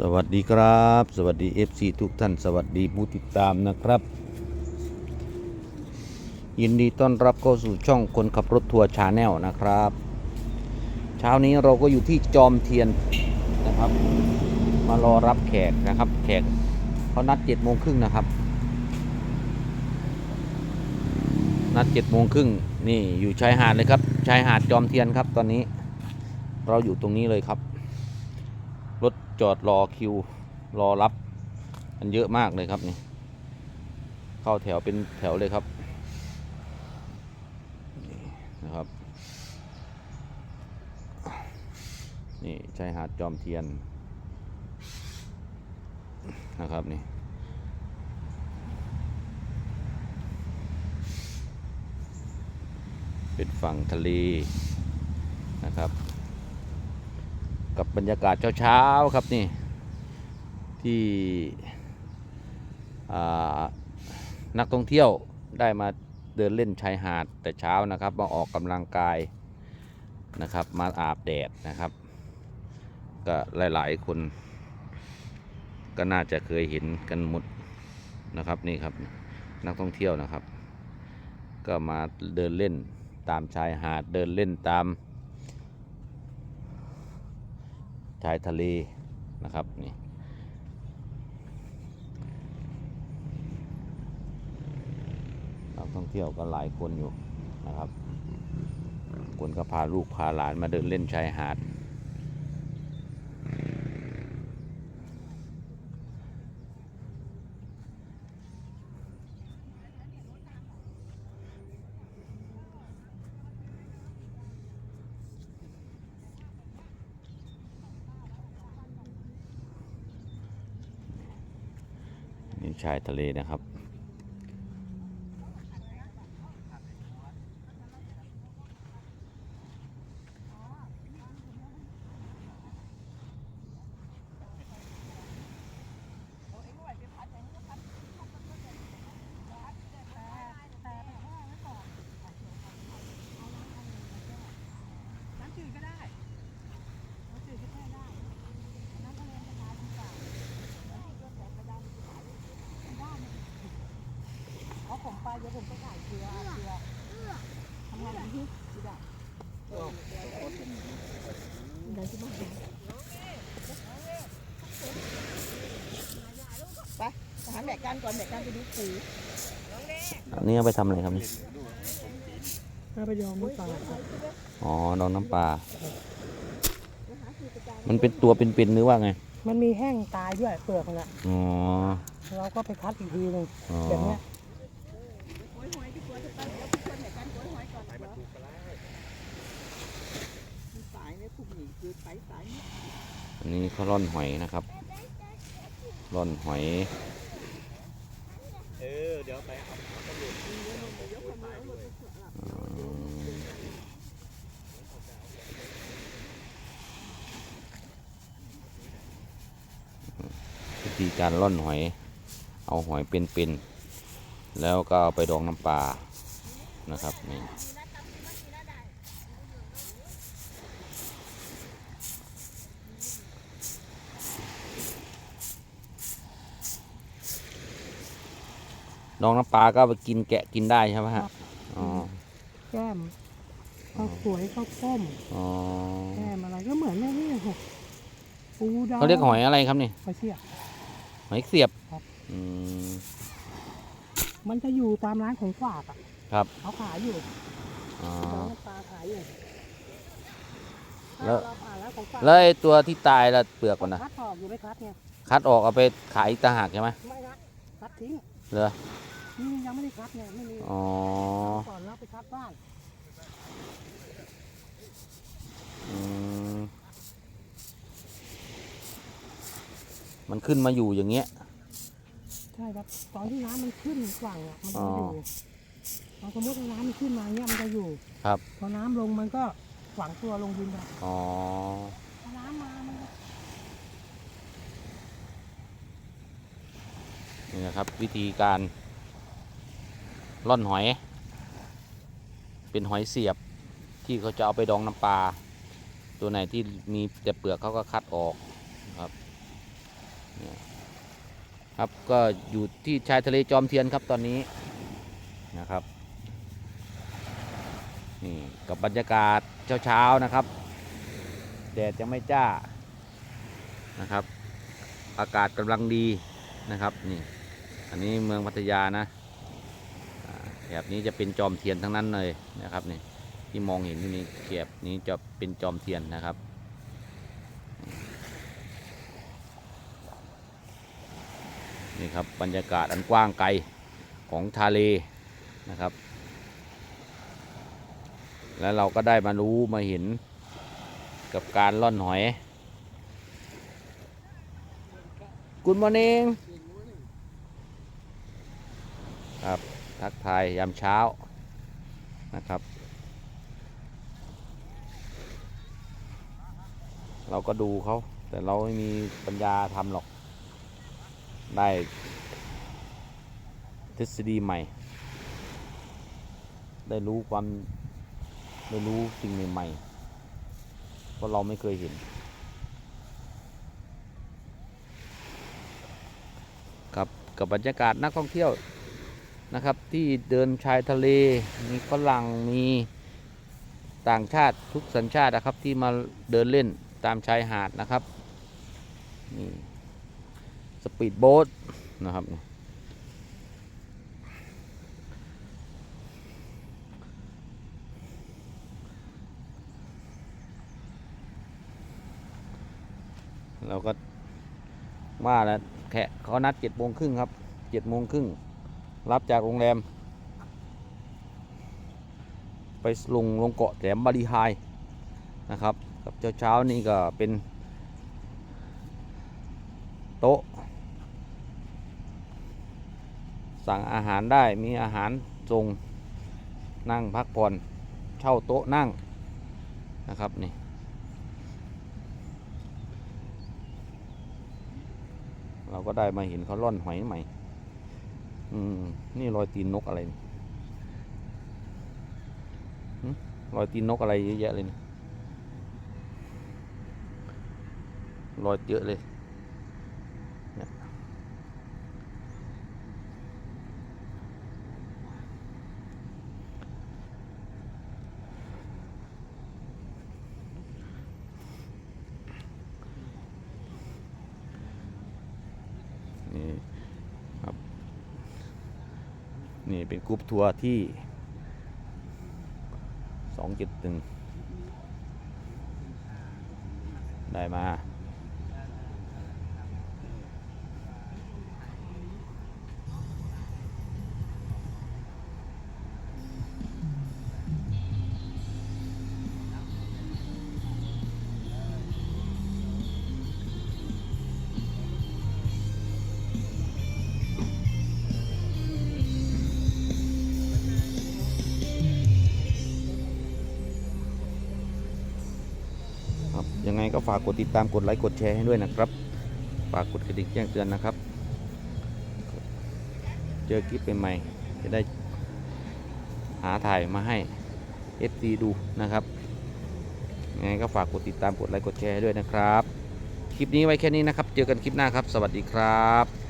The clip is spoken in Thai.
สวัสดีครับ สวัสดี FC ทุกท่าน สวัสดีผู้ติดตามนะครับ ยินดีต้อนรับเข้าสู่ช่องคนขับรถทัวร์ชาแนลนะครับ เช้านี้เราก็อยู่ที่จอมเทียนนะครับ มารอรับแขกนะครับ แขกเขานัด7โมงครึ่งนะครับ นัด7โมงครึ่งนี่อยู่ชายหาดเลยครับชายหาดจอมเทียนครับตอนนี้ เราอยู่ตรงนี้เลยครับ จอดรอคิวรอรับมันเยอะมากเลยครับนี่เข้าแถวเป็นแถวเลยครับนี่นะครับ นี่ชายหาดจอมเทียนนะครับนี่เป็นฝั่งทะเลนะครับ กับบรรยากาศเช้าๆครับนี่ที่นักท่องเที่ยวได้มาเดินเล่นชายหาดแต่เช้านะครับ มาออกกำลังกายนะครับ มาอาบแดดนะครับ ก็หลายๆคน ก็น่าจะเคยเห็นกันหมดนะครับนี่ครับนักท่องเที่ยวนะครับ ก็มาเดินเล่นตามชายหาดเดินเล่นตาม ชายทะเลนะครับนี่นักท่องเที่ยวก็หลายคนอยู่นะครับ คนก็พาลูกพาหลานมาเดินเล่นชายหาด ชายทะเลนะครับ น้ำจืดก็ได้ น้ำจืดก็แช่ได้ น้ำทะเลธรรมดาดีกว่าน้ำจืดก็ใส่กระดานได้ไหมเอาผมไปเดี๋ยวผมไปขายเกลือเกลือทำงานอย่างนี้ดีได้เดี๋ยวจะมาดูไปไปหาแบกกันก่อนแบกกันไปดูปูนนี้เอาไปทำอะไรครับนี่ถ้าไปยอมไม่ตาอ๋อดองน้ำปลา มันเป็นตัวเป็นๆหรือว่าไง มันมีแห้งตายด้วยเปลือกมันอะอ๋อ เราก็ไปคัดอีกทีหนึ่งอ๋อแบบเนี้ย อันนี้เขาร่อนหอยนะครับร่อนหอย เออ เดี๋ยวไปครับวิธีการร่อนหอย เอาหอยเป็นๆ แล้วก็เอาไปดองน้ำปลานะครับนี่ ดองน้ำปลาก็เอาไปกินแกะกินได้ใช่ไหมฮะอ๋อแก้มข้าวสวยข้าวต้มอ๋อแก้มอะไรก็เหมือนนี่นี่หกปูดาวเขาเรียกหอยอะไรครับนี่หอยเสียบหอยเสียบครับอืมมันจะอยู่ตามร้านของฝากอะครับเขาขายอยู่อ๋อร้านปลาขายอยู่แล้วถ้าเราผ่านร้านของฝากแล้วไอ้ตัวที่ตายละเปลือกมันนะคัดออกอยู่ไม่คัดไงคัดออกเอาไปขายอีกต่างหากใช่ไหมไม่คัดคัดทิ้งเหรอ นี่ยังไม่ได้คัดไงไม่มีอ๋อก่อนแล้วไปคัดบ้านอืมมันขึ้นมาอยู่อย่างเงี้ย ใช่ครับตอนที่น้ำมันขึ้นฝั่งอะมันอ๋จะออยู่พอสมมติว่าน้ำมันขึ้นมาเงี้ยมันจะอยู่ครับ พอน้ำลงมันก็ฝังตัวลงดินไปอ๋อพอน้ำมามันก็นี่นะครับวิธีการ ร่อนหอย เป็นหอยเสียบที่เขาจะเอาไปดองน้ำปลาตัวไหนที่มีแต่เปลือกเขาก็คัดออกครับครับก็อยู่ที่ชายทะเลจอมเทียนครับตอนนี้นะครับนี่กับบรรยากาศเช้าๆนะครับแดดยังไม่จ้านะครับ อากาศกำลังดีนะครับนี่อันนี้เมืองพัทยานะ แถบนี้จะเป็นจอมเทียนทั้งนั้นเลยนะครับนี่ที่มองเห็นอยู่นี่แถบนี้จะเป็นจอมเทียนนะครับนี่ครับบรรยากาศอันกว้างไกลของทะเลนะครับ แล้วเราก็ได้มารู้มาเห็นกับการล่อนหอย Good morning ครับ ทักทายยามเช้านะครับ เราก็ดูเขาแต่เราไม่มีปัญญาทำหรอก ได้ทฤษฎีใหม่ ได้รู้ความได้รู้สิ่งใหม่ๆเพราะเราไม่เคยเห็นกับกับบรรยากาศนักท่องเที่ยว นะครับที่เดินชายทะเลมีฝรั่งมีต่างชาติทุกสัญชาตินะครับที่มาเดินเล่นตามชายหาดนะครับนี่สปีดโบ๊ทนะครับเราก็ว่าแล้วแขกเขานัดเจ็ดโมงครึ่งครับเจ็ดโมงครึ่ง รับจากโรงแรม ไปลงลงเกาะแหลมบาลีไฮนะครับกับเช้าเช้าๆนี่ก็เป็น โต๊ะ สั่งอาหารได้มีอาหารส่งนั่งพักผ่อนเช่าโต๊ะนั่งนะครับนี่เราก็ได้มาเห็นเขาล่อนหอยใหม่ อืม นี่รอยตีนนกอะไรนี่รอยตีนนกอะไรเยอะแยะเลยนี่รอยเยอะเลย นี่เป็นกรุ๊ปทัวร์ที่สองจุดหนึ่งได้มา ฝากกดติดตามกดไลค์กดแชร์ให้ด้วยนะครับ ฝากกดกระดิ่งแจ้งเตือนนะครับ เจอคลิปใหม่ๆจะได้หาถ่ายมาให้ FC ดูนะครับยังไงก็ฝากกดติดตามกดไลค์กดแชร์ให้ด้วยนะครับ คลิปนี้ไว้แค่นี้นะครับ เจอกันคลิปหน้าครับ สวัสดีครับ